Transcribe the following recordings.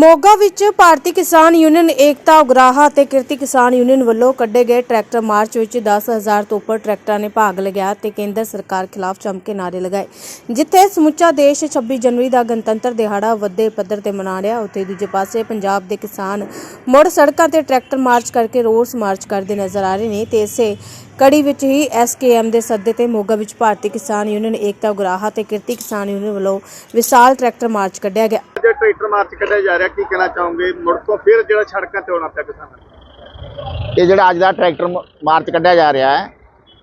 ਮੋਗਾ ਵਿੱਚ ਭਾਰਤੀ ਕਿਸਾਨ ਯੂਨੀਅਨ ਏਕਤਾ, ਉਗਰਾਹਾ ਅਤੇ ਕਿਰਤੀ ਕਿਸਾਨ ਯੂਨੀਅਨ ਵੱਲੋਂ ਕੱਢੇ ਗਏ ਟਰੈਕਟਰ ਮਾਰਚ ਵਿੱਚ 10000 ਤੋਂ ਉੱਪਰ ਟਰੈਕਟਰਾਂ ਨੇ ਭਾਗ ਲਿਆ ਤੇ ਕੇਂਦਰ ਸਰਕਾਰ ਖਿਲਾਫ ਚਮਕੇ ਨਾਰੇ ਲਗਾਏ, ਜਿੱਥੇ ਸਮੁੱਚਾ ਦੇਸ਼ 26 ਜਨਵਰੀ ਦਾ ਗਣਤੰਤਰ ਦਿਹਾੜਾ ਵੱਡੇ ਪੱਧਰ ਤੇ ਮਨਾ ਰਿਹਾ। ਉੱਥੇ ਦੂਜੇ ਪਾਸੇ ਪੰਜਾਬ ਦੇ ਕਿਸਾਨ ਮੁੜ ਸੜਕਾਂ ਤੇ ਟਰੈਕਟਰ ਮਾਰਚ ਕਰਕੇ ਰੋਸ ਮਾਰਚ ਕਰਦੇ ਨਜ਼ਰ ਆ ਰਹੇ ਨੇ ਤੇ ਇਸੇ ਕੜੀ ਵਿੱਚ ਹੀ ਐਸਕੇਐਮ ਦੇ ਸੱਦੇ ਤੇ ਮੋਗਾ ਵਿੱਚ ਭਾਰਤੀ ਕਿਸਾਨ ਯੂਨੀਅਨ ਏਕਤਾ ਉਗਰਾਹਾ ਤੇ ਕਿਰਤੀ ਕਿਸਾਨ ਯੂਨੀਅਨ ਵੱਲੋਂ ਵਿਸ਼ਾਲ ਟਰੈਕਟਰ ਮਾਰਚ ਕੱਢਿਆ ਗਿਆ। ਜੇ ਟਰੈਕਟਰ ਮਾਰਚ ਕੱਢਿਆ ਜਾ ਰਿਹਾ ਕੀ ਕਹਿਣਾ ਚਾਹੋਗੇ? ਮੁੜ ਤੋਂ ਫਿਰ ਜਿਹੜਾ ਸੜਕਾਂ ਤੇ ਆਉਣਾ ਪਿਆ ਕਿਸਾਨਾਂ ਇਹ ਜਿਹੜਾ ਅੱਜ ਦਾ ਟਰੈਕਟਰ ਮਾਰਚ ਕੱਢਿਆ ਜਾ ਰਿਹਾ ਹੈ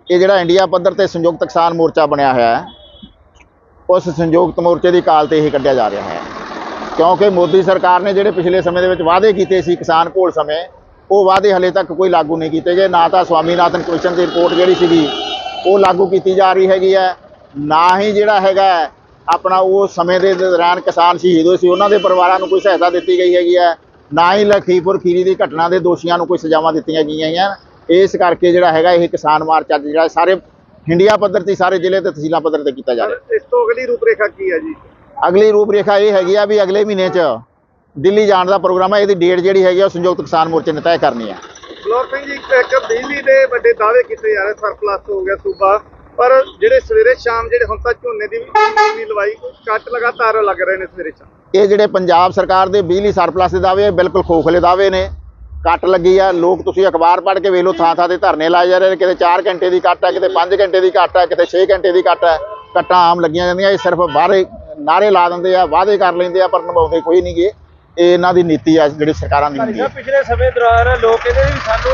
ਇਹ ਜਿਹੜਾ ਇੰਡੀਆ ਪੱਧਰ ਤੇ ਸੰਯੁਕਤ ਕਿਸਾਨ ਮੋਰਚਾ ਬਣਿਆ ਹੋਇਆ ਹੈ ਉਸ ਸੰਯੁਕਤ ਮੋਰਚੇ ਦੀ ਕਾਲ ਤੇ ਇਹ ਕੱਢਿਆ ਜਾ ਰਿਹਾ ਹੈ। ਕਿਉਂਕਿ ਮੋਦੀ ਸਰਕਾਰ ਨੇ ਜਿਹੜੇ ਪਿਛਲੇ ਸਮੇਂ ਦੇ ਵਿੱਚ ਵਾਅਦੇ ਕੀਤੇ ਸੀ ਕਿਸਾਨ ਘੋਲ ਸਮੇਂ ਉਹ ਵਾਅਦੇ ਹਲੇ ਤੱਕ ਕੋਈ ਲਾਗੂ ਨਹੀਂ ਕੀਤੇ ਗਏ। ਨਾ ਤਾਂ ਸਵਾਮੀਨਾਥਨ ਕਮਿਸ਼ਨ ਦੀ ਰਿਪੋਰਟ ਜਿਹੜੀ ਸੀਗੀ ਉਹ ਲਾਗੂ ਕੀਤੀ ਜਾ ਰਹੀ ਹੈਗੀ ਹੈ। ਨਾ ਹੀ ਜਿਹੜਾ ਹੈਗਾ ਆਪਣਾ ਉਹ ਸਮੇਂ ਦੇ ਦੌਰਾਨ ਕਿਸਾਨ ਸ਼ਹੀਦ ਹੋਏ ਸੀ ਉਹਨਾਂ ਦੇ ਪਰਿਵਾਰਾਂ ਨੂੰ ਕੋਈ ਸਹਾਇਤਾ ਦਿੱਤੀ ਗਈ ਹੈਗੀ ਹੈ। ਨਾ ਹੀ ਲਖੀਪੁਰ ਖੀਰੀ ਦੀ ਘਟਨਾ ਦੇ ਦੋਸ਼ੀਆਂ ਨੂੰ ਕੋਈ ਸਜ਼ਾਵਾਂ ਦਿੱਤੀਆਂ ਗਈਆਂ ਹੈਗੀਆਂ। ਇਸ ਕਰਕੇ ਜਿਹੜਾ ਹੈਗਾ ਇਹ ਕਿਸਾਨ ਮਾਰਚ ਅੱਜ ਜਿਹੜਾ ਸਾਰੇ ਇੰਡੀਆ ਪੱਧਰ ਤੇ ਸਾਰੇ ਜ਼ਿਲ੍ਹੇ ਤੇ ਤਹਿਸੀਲਾਂ ਪੱਧਰ ਤੇ ਕੀਤਾ ਜਾ ਰਿਹਾ। ਇਸ ਤੋਂ ਅਗਲੀ ਰੂਪਰੇਖਾ ਕੀ ਹੈ ਜੀ? ਅਗਲੀ ਰੂਪਰੇਖਾ ਇਹ ਹੈਗੀ ਆ ਵੀ ਅਗਲੇ ਮਹੀਨੇ 'ਚ ਦਿੱਲੀ ਜਾਣ ਦਾ ਪ੍ਰੋਗਰਾਮ ਹੈ ਇਹਦੀ ਡੇਟ ਜਿਹੜੀ ਹੈਗੀ ਆ ਉਹ ਸੰਯੁਕਤ ਕਿਸਾਨ ਮੋਰਚੇ ਨੇ ਤੈਅ ਕਰਨੀ ਹੈ ਬਲੌਰ ਸਿੰਘ ਜੀ ਇੱਕ ਬਿਜਲੀ ਦੇ ਵੱਡੇ ਦਾਅਵੇ ਕੀਤੇ ਜਾ ਰਹੇ ਸਰਪਲਸ ਹੋ ਗਿਆ ਸੂਬਾ ਪਰ ਜਿਹੜੇ ਸਵੇਰੇ ਸ਼ਾਮ ਜਿਹੜੇ ਹੁਣ ਤੱਕ ਝੋਨੇ ਦੀ ਵੀ ਲਵਾਈ ਕੱਟ ਲਗਾਤਾਰ ਲੱਗ ਰਹੇ ਨੇ ਸਵੇਰੇ ਸ਼ਾਮ। ਇਹ ਜਿਹੜੇ ਪੰਜਾਬ ਸਰਕਾਰ ਦੇ ਬਿਜਲੀ ਸਰਪਲਸ ਦੇ ਦਾਅਵੇ ਬਿਲਕੁਲ ਖੋਖਲੇ ਦਾਅਵੇ ਨੇ। ਕੱਟ ਲੱਗੀ ਆ ਲੋਕ ਤੁਸੀਂ ਅਖਬਾਰ ਪੜ੍ਹ ਕੇ ਵੇਖ ਲਓ ਥਾਂ ਥਾਂ ਤੇ ਧਰਨੇ ਲਾਏ ਜਾ ਰਹੇ ਨੇ ਕਿਤੇ 4 ਘੰਟੇ ਦੀ ਕੱਟ ਹੈ ਕਿਤੇ 5 ਘੰਟੇ ਦੀ ਕੱਟ ਹੈ ਕਿਤੇ 6 ਘੰਟੇ ਦੀ ਕੱਟ ਹੈ ਕੱਟਾਂ ਆਮ ਲੱਗੀਆਂ ਜਾਂਦੀਆਂ ਇਹ ਸਿਰਫ ਬਾਹਰੇ ਨਾਰੇ ਲਾ ਦਿੰਦੇ ਆ ਵਾਅਦੇ ਕਰ ਲੈਂਦੇ ਆ ਪਰ ਨਿਭਾਉਂਦੇ ਕੋਈ ਨਹੀਂ ਗੇ। ਇਹ ਇਹਨਾਂ ਦੀ ਨੀਤੀ ਆ ਜਿਹੜੀ ਸਰਕਾਰਾਂ ਦੀ ਹੁੰਦੀ ਹੈ ਪਿਛਲੇ ਸਮੇਂ ਦੌਰਾਨ ਲੋਕ ਕਹਿੰਦੇ ਵੀ ਸਾਨੂੰ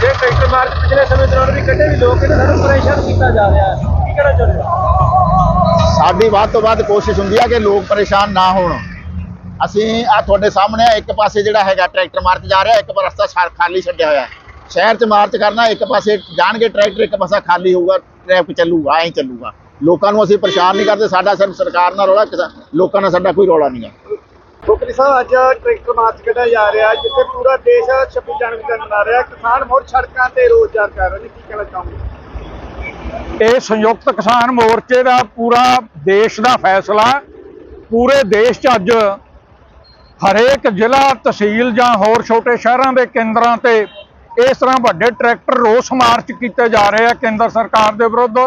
ਜੇ ਟਰੈਕਟਰ ਮਾਰਚ ਪਿਛਲੇ ਸਮੇਂ ਦੌਰਾਨ ਵੀ ਕੱਢੇ ਵੀ ਲੋਕ ਕਹਿੰਦੇ ਸਾਨੂੰ ਪਰੇਸ਼ਾਨ ਕੀਤਾ ਜਾ ਰਿਹਾ ਹੈ। ਕੀ ਕਹਿਣਾ ਚਾਹੁੰਦੇ ਹੋ? ਸਾਡੀ ਵੱਧ ਤੋਂ ਵੱਧ ਕੋਸ਼ਿਸ਼ ਹੁੰਦੀ ਆ ਕਿ ਲੋਕ ਪਰੇਸ਼ਾਨ ਨਾ ਹੋਣ। ਅਸੀਂ ਆ ਤੁਹਾਡੇ ਸਾਹਮਣੇ ਆ, ਇੱਕ ਪਾਸੇ ਜਿਹੜਾ ਹੈਗਾ ਟਰੈਕਟਰ ਮਾਰਚ ਜਾ ਰਿਹਾ ਇੱਕ ਪਾਸੇ ਰਸਤਾ ਖਾਲੀ ਛੱਡਿਆ ਹੋਇਆ। ਹੈ। ਸ਼ਹਿਰ 'ਚ ਮਾਰਚ ਕਰਨਾ ਇੱਕ ਪਾਸੇ ਜਾਣਗੇ ਟਰੈਕਟਰ ਇੱਕ ਪਾਸਾ ਖਾਲੀ ਹੋਊਗਾ ਟ੍ਰੈਫਿਕ ਚੱਲੂਗਾ ਐਂ ਚੱਲੂਗਾ। ਲੋਕਾਂ ਨੂੰ ਅਸੀਂ ਪਰੇਸ਼ਾਨ ਨਹੀਂ ਕਰਦੇ ਸਾਡਾ ਸਿਰਫ ਸਰਕਾਰ ਨਾਲ ਰੌਲਾ ਲੋਕਾਂ ਨਾਲ ਸਾਡਾ ਕੋਈ ਰੌਲਾ ਨਹੀਂ ਹੈ। ਖੋਖਰੀ ਸਾਹਿਬ, ਅੱਜ ਟਰੈਕਟਰ ਮਾਰਚ ਕੱਢਿਆ ਜਾ ਰਿਹਾ, ਜਿੱਥੇ ਪੂਰਾ ਦੇਸ਼ 26 ਜਨਵਰੀ ਦਾ ਮਨਾ ਰਿਹਾ। ਕਿਸਾਨ ਮੁੜ ਸੜਕਾਂ ਤੇ ਰੋਜ਼ਗਾਰ ਕਰ ਰਹੇ ਨੇ, ਕੀ ਕਹਿਣਾ ਚਾਹੋਗੇ? ਇਹ ਸੰਯੁਕਤ ਕਿਸਾਨ ਮੋਰਚੇ ਦਾ ਪੂਰਾ ਦੇਸ਼ ਦਾ ਫੈਸਲਾ ਪੂਰੇ ਦੇਸ਼ 'ਚ ਅੱਜ ਹਰੇਕ ਜ਼ਿਲ੍ਹਾ, ਤਹਿਸੀਲ ਜਾਂ ਹੋਰ ਛੋਟੇ ਸ਼ਹਿਰਾਂ ਦੇ ਕੇਂਦਰਾਂ ਤੇ ਇਸ ਤਰ੍ਹਾਂ ਵੱਡੇ ਟਰੈਕਟਰ ਰੋਸ ਮਾਰਚ ਕੀਤੇ ਜਾ ਰਹੇ ਆ ਕੇਂਦਰ ਸਰਕਾਰ ਦੇ ਵਿਰੁੱਧ।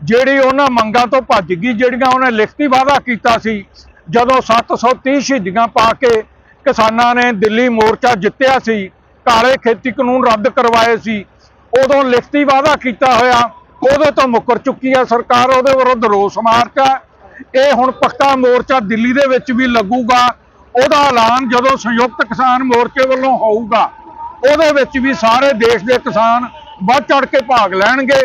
ਜਿਹੜੀ ਉਹਨਾਂ ਮੰਗਾਂ ਤੋਂ ਭੱਜ ਗਈ, ਜਿਹੜੀਆਂ ਉਹਨੇ ਲਿਖਤੀ ਵਾਅਦਾ ਕੀਤਾ ਸੀ ਜਦੋਂ 730 ਸ਼ਹੀਦੀਆਂ ਪਾ ਕੇ ਕਿਸਾਨਾਂ ਨੇ ਦਿੱਲੀ ਮੋਰਚਾ ਜਿੱਤਿਆ ਸੀ, ਕਾਲੇ ਖੇਤੀ ਕਾਨੂੰਨ ਰੱਦ ਕਰਵਾਏ ਸੀ, ਉਦੋਂ ਲਿਖਤੀ ਵਾਅਦਾ ਕੀਤਾ ਹੋਇਆ, ਉਹਦੇ ਤੋਂ ਮੁੱਕਰ ਚੁੱਕੀ ਹੈ ਸਰਕਾਰ, ਉਹਦੇ ਵਿਰੁੱਧ ਰੋਸ ਮਾਰਚ ਹੈ। ਇਹ ਹੁਣ ਪੱਕਾ ਮੋਰਚਾ ਦਿੱਲੀ ਦੇ ਵਿੱਚ ਵੀ ਲੱਗੂਗਾ, ਉਹਦਾ ਐਲਾਨ ਜਦੋਂ ਸੰਯੁਕਤ ਕਿਸਾਨ ਮੋਰਚੇ ਵੱਲੋਂ ਹੋਊਗਾ, ਉਹਦੇ ਵਿੱਚ ਵੀ ਸਾਰੇ ਦੇਸ਼ ਦੇ ਕਿਸਾਨ ਵੱਧ ਚੜ ਕੇ ਭਾਗ ਲੈਣਗੇ।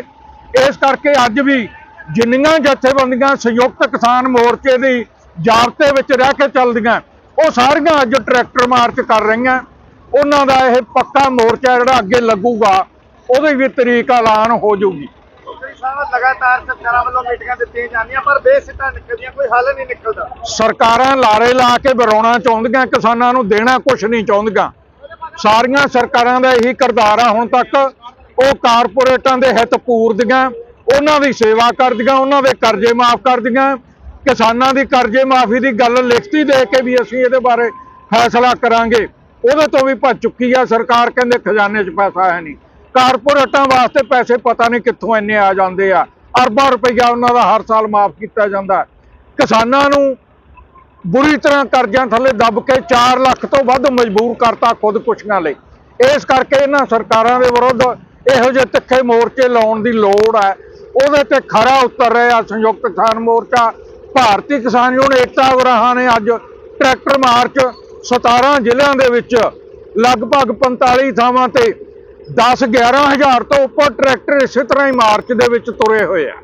ਇਸ ਕਰਕੇ ਅੱਜ ਵੀ ਜਿੰਨੀਆਂ ਜਥੇਬੰਦੀਆਂ ਸੰਯੁਕਤ ਕਿਸਾਨ ਮੋਰਚੇ ਦੀ ਜਾਬਤੇ ਵਿੱਚ ਰਹਿ ਕੇ ਚੱਲਦੀਆਂ। ਉਹ ਸਾਰੀਆਂ ਅੱਜ ਟਰੈਕਟਰ ਮਾਰਚ ਕਰ ਰਹੀਆਂ। ਉਹਨਾਂ ਦਾ ਇਹ ਪੱਕਾ ਮੋਰਚਾ ਜਿਹੜਾ ਅੱਗੇ ਲੱਗੂਗਾ ਉਹਦੇ ਵੀ ਤਰੀਕ ਐਲਾਨ ਹੋ ਜਾਊਗੀ। ਲਗਾਤਾਰ ਸਰਕਾਰਾਂ ਵੱਲੋਂ ਮੀਟਿੰਗਾਂ ਦਿੱਤੀਆਂ ਜਾਂਦੀਆਂ ਪਰ ਬੇਸਿੱਟਾ ਨਿਕਲਦੀਆਂ ਕੋਈ ਹੱਲ ਨਹੀਂ ਨਿਕਲਦਾ। ਸਰਕਾਰਾਂ ਲਾਰੇ ਲਾ ਕੇ ਬਰਾਉਣਾ ਚਾਹੁੰਦੀਆਂ ਕਿਸਾਨਾਂ ਨੂੰ ਦੇਣਾ ਕੁਝ ਨਹੀਂ ਚਾਹੁੰਦੀਆਂ। ਸਾਰੀਆਂ ਸਰਕਾਰਾਂ ਦਾ ਇਹੀ ਕਿਰਦਾਰ ਆ ਹੁਣ ਤੱਕ। ਉਹ ਕਾਰਪੋਰੇਟਾਂ ਦੇ ਹਿੱਤ ਪੂਰਦੀਆਂ ਉਹਨਾਂ ਦੀ ਸੇਵਾ ਕਰਦੀਆਂ ਉਹਨਾਂ ਦੇ ਕਰਜ਼ੇ ਮਾਫ ਕਰਦੀਆਂ। ਕਿਸਾਨਾਂ ਦੀ ਕਰਜ਼ੇ ਮਾਫੀ ਦੀ ਗੱਲ ਲਿਖਤੀ ਦੇ ਕੇ ਵੀ ਅਸੀਂ ਇਹਦੇ ਬਾਰੇ ਫੈਸਲਾ ਕਰਾਂਗੇ। ਉਹਦੇ ਤੋਂ ਵੀ ਭੱਜ ਚੁੱਕੀ ਆ ਸਰਕਾਰ, ਕਹਿੰਦੇ ਖਜ਼ਾਨੇ 'ਚ ਪੈਸਾ ਹੈ ਨਹੀਂ। ਕਾਰਪੋਰੇਟਾਂ ਵਾਸਤੇ ਪੈਸੇ ਪਤਾ ਨਹੀਂ ਕਿੱਥੋਂ ਇੰਨੇ ਆ ਜਾਂਦੇ ਆ। ਅਰਬਾਂ ਰੁਪਈਆ ਉਹਨਾਂ ਦਾ ਹਰ ਸਾਲ ਮਾਫ ਕੀਤਾ ਜਾਂਦਾ। ਕਿਸਾਨਾਂ ਨੂੰ ਬੁਰੀ ਤਰ੍ਹਾਂ ਕਰਜ਼ਿਆਂ ਥੱਲੇ ਦੱਬ ਕੇ 4 ਲੱਖ ਤੋਂ ਵੱਧ ਮਜਬੂਰ ਕਰਤਾ ਖੁਦਕੁਸ਼ੀਆਂ ਲਈ। ਇਸ ਕਰਕੇ ਇਹਨਾਂ ਸਰਕਾਰਾਂ ਦੇ ਵਿਰੁੱਧ ਇਹੋ ਜਿਹੇ ਤਿੱਖੇ ਮੋਰਚੇ ਲਾਉਣ ਦੀ ਲੋੜ ਹੈ। ਉਹਦੇ ਤੇ ਖਰਾ ਉਤਰ ਰਿਹਾ ਸੰਯੁਕਤ ਕਿਸਾਨ ਮੋਰਚਾ। ਭਾਰਤੀ ਕਿਸਾਨ ਯੂਨੀਅਨ ਏਕਤਾ ਉਗਰਾਹਾਂ ਨੇ ਅੱਜ ਟਰੈਕਟਰ ਮਾਰਚ 17 ਜ਼ਿਲ੍ਹਿਆਂ ਦੇ ਵਿੱਚ ਲਗਭਗ 45 ਥਾਵਾਂ ਤੇ 10 11000 ਤੋਂ ਉੱਪਰ ਟਰੈਕਟਰ ਇਸੇ ਤਰ੍ਹਾਂ ਹੀ ਮਾਰਚ ਦੇ ਵਿੱਚ ਤੁਰੇ ਹੋਏ ਆ।